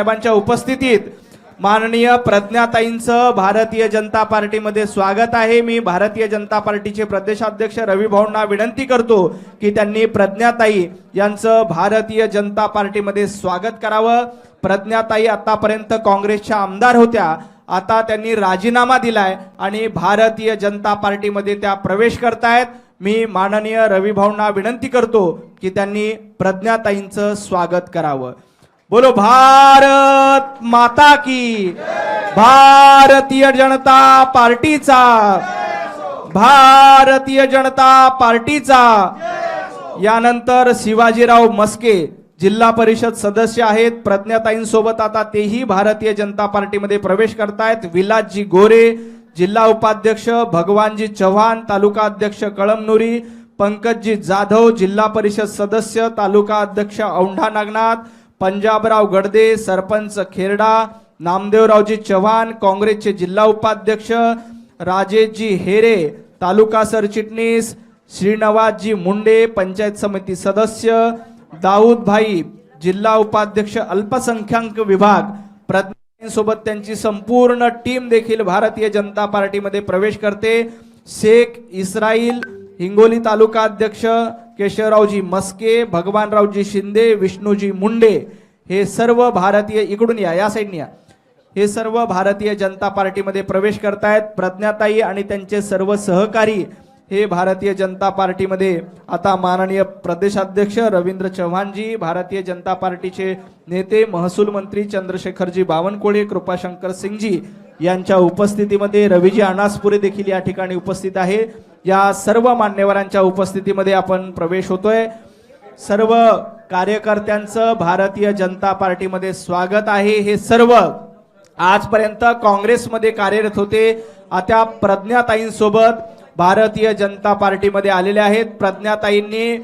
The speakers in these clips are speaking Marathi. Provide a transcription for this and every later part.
साहेबांच्या उपस्थितीत माननीय प्रज्ञाताईंचं भारतीय जनता पार्टीमध्ये स्वागत आहे. मी भारतीय जनता पार्टीचे प्रदेशाध्यक्ष रवी भाऊंना विनंती करतो की त्यांनी प्रज्ञाताई यांचं भारतीय जनता पार्टीमध्ये स्वागत करावं. प्रज्ञाताई आतापर्यंत काँग्रेसच्या आमदार होत्या. आता त्यांनी राजीनामा दिलाय आणि भारतीय जनता पार्टीमध्ये त्या प्रवेश करतायत. मी माननीय रवी भाऊंना विनंती करतो की त्यांनी प्रज्ञाताईंचं स्वागत करावं. बोलो भारत माता की। भारतीय जनता पार्टीचा। भारतीय जनता पार्टीचा। यानंतर शिवाजीराव मस्के जिल्हा परिषद सदस्य आहेत. प्रज्ञाताईंसोबत आता तेही भारतीय जनता पार्टीमध्ये प्रवेश करतायत. विलासजी गोरे जिल्हा उपाध्यक्ष भगवानजी चव्हाण तालुका अध्यक्ष कळमनुरी पंकजजी जाधव जिल्हा परिषद सदस्य तालुका अध्यक्ष औंढा नागनाथ पंजाबराव गडदे सरपंच खेरडा नामदेवरावजी चव्हाण काँग्रेसचे जिल्हा उपाध्यक्ष राजेशजी हेरे तालुका सरचिटणीस श्रीनवासजी मुंडे पंचायत समिती सदस्य दाऊद भाई जिल्हा उपाध्यक्ष अल्पसंख्याक विभाग प्रज्ञांसोबत त्यांची संपूर्ण टीम देखील भारतीय जनता पार्टीमध्ये प्रवेश करते. शेख इस्राईल हिंगोली तालुका अध्यक्ष केशवरावजी मस्के भगवानरावजी शिंदे विष्णूजी मुंडे हे सर्व भारतीय इकडून या या साईडने या. हे सर्व भारतीय जनता पार्टीमध्ये प्रवेश करतायत. प्रज्ञाताई आणि त्यांचे सर्व सहकारी हे भारतीय जनता पार्टीमध्ये आता माननीय प्रदेशाध्यक्ष रवींद्र चव्हाणजी भारतीय जनता पार्टीचे नेते महसूल मंत्री चंद्रशेखरजी बावनकुळे कृपाशंकर सिंगजी यांच्या उपस्थितीमध्ये रवीजी अनासपुरे देखील या ठिकाणी उपस्थित आहे. या सर्व मान्यवरांच्या उपस्थितीमध्ये आपण प्रवेश होतोय. सर्व कार्यकर्त्यांचं भारतीय जनता पार्टीमध्ये स्वागत आहे. हे सर्व आजपर्यंत काँग्रेसमध्ये कार्यरत होते. आता प्रज्ञाताईंसोबत भारतीय जनता पार्टीमध्ये आलेले आहेत. प्रज्ञाताईंनी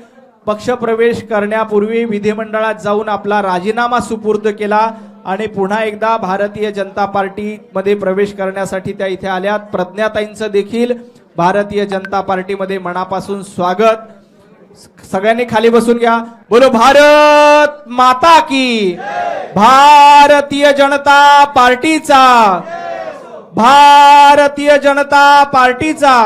पक्षप्रवेश करण्यापूर्वी विधिमंडळात जाऊन आपला राजीनामा सुपूर्द केला आणि पुन्हा एकदा भारतीय जनता पार्टीमध्ये प्रवेश करण्यासाठी त्या इथे आल्यात. प्रज्ञाताईंचं देखील भारतीय जनता पार्टीमध्ये मनापासून स्वागत. सगळ्यांनी खाली बसून घ्या. बोलो भारत माता की भारतीय जनता पार्टीचा. भारतीय जनता पार्टीचा.